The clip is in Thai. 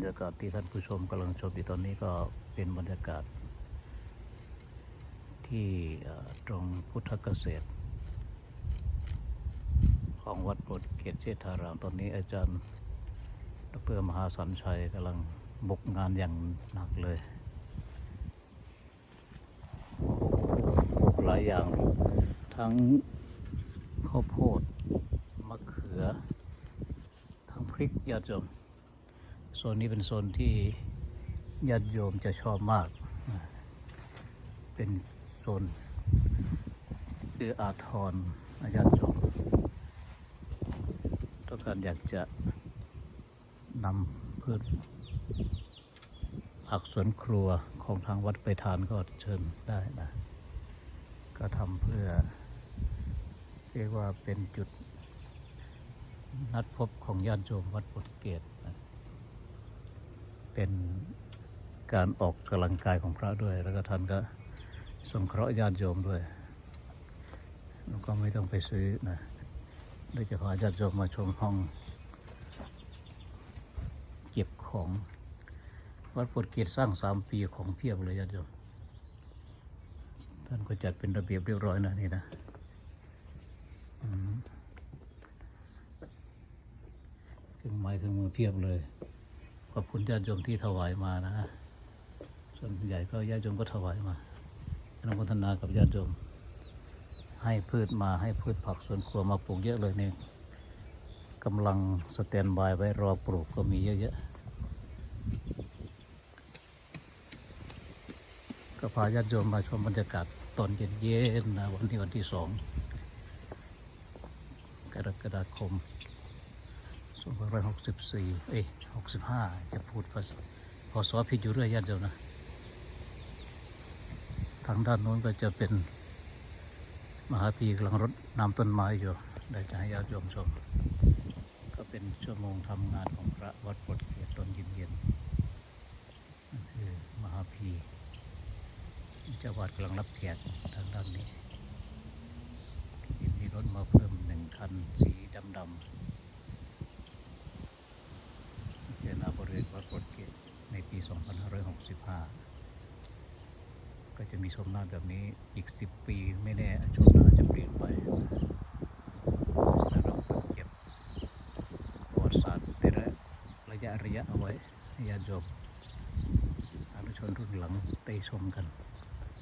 รยากาศที่ท่านผู้ชมกำลังชมอยู่ตอนนี้ก็เป็นบรรยากาศ ที่ตรงพุทธเกษตร ของวัดโปรดเกตเชษฐารามตอนนี้อาจารย์ ดรมหาสันชัยกำลังบุกงานอย่างหนักเลยหลายอย่าง ทั้งข้าวโพดมะเขือ ทั้งพริกญาติโยม โซนนี้เป็นโซนที่ญาติโยมจะชอบมาก เป็นโซนเอื้ออาทรญาติโยมต้องการอยากจะนำพืชผักสวนครัวของทางวัดไปทานก็เชิญได้นะ ก็ทำเพื่อ เรียกว่าเป็นจุดนัดพบของญาติโยมวัดบทเกต เป็นการออกกำลังกายของพระด้วย แล้วก็ท่านก็สงเคราะห์ญาติโยมด้วยแล้วก็ไม่ต้องไปซื้อนะโดยเฉพาะญาติโยมมาชมห้อง เก็บของวัดบทเกตสร้างสามปีของเพียบเลยญาติโยมท่านก็จัดเป็นระเบียบเรียบร้อยนะนี่นะอืมเครื่องไม้เครื่องมือเพียบเลย ขอบคุณญาติโยมที่ถวายมานะ ส่วนใหญ่ก็ญาติโยมก็ถวายมาอนุโมทนากับญาติโยม ให้พืชมาให้พืชผักสวนครัวมาปลูกเยอะเลยเนี่ยกำลังสแตนบายไว้รอปลูกก็มีเยอะแยะก็พาญาติโยมมาชมบรรยากาศตอนเย็นๆนะวันที่วันที่สองกรกฎาคม สองพันหกสิบสี่เอ้ยหกสิบห้าจะพูดภาษาพศผิดอยู่เรื่อยญาติโยมนะ ทางด้านโน้นก็จะเป็นมหาพีกำลังรดน้ำต้นไม้อยู่ ได้จะให้ญาติโยมชม ก็เป็นชั่วโมงทำงานของพระวัดปลดเกียรตอนเย็นๆนั่นคือมหาพีเจ้าวัดกำลังรับแขกทางด้านนี้มีรถมาเพิ่มหนึ่งคันสีดำๆ เจนาบริเวณวัดโปรดเกตในปี 2565 ก็จะมีชมหน้าแบบนี้อีก 10 ปีไม่แน่ชมหน้าจะเปลี่ยนไปเพราะฉะนั้นเราต้องเก็บประวัติศาสตร์ในระยะระยะเอาไว้ให้ญาติโยมอนุชนรุ่นหลังได้ชมกัน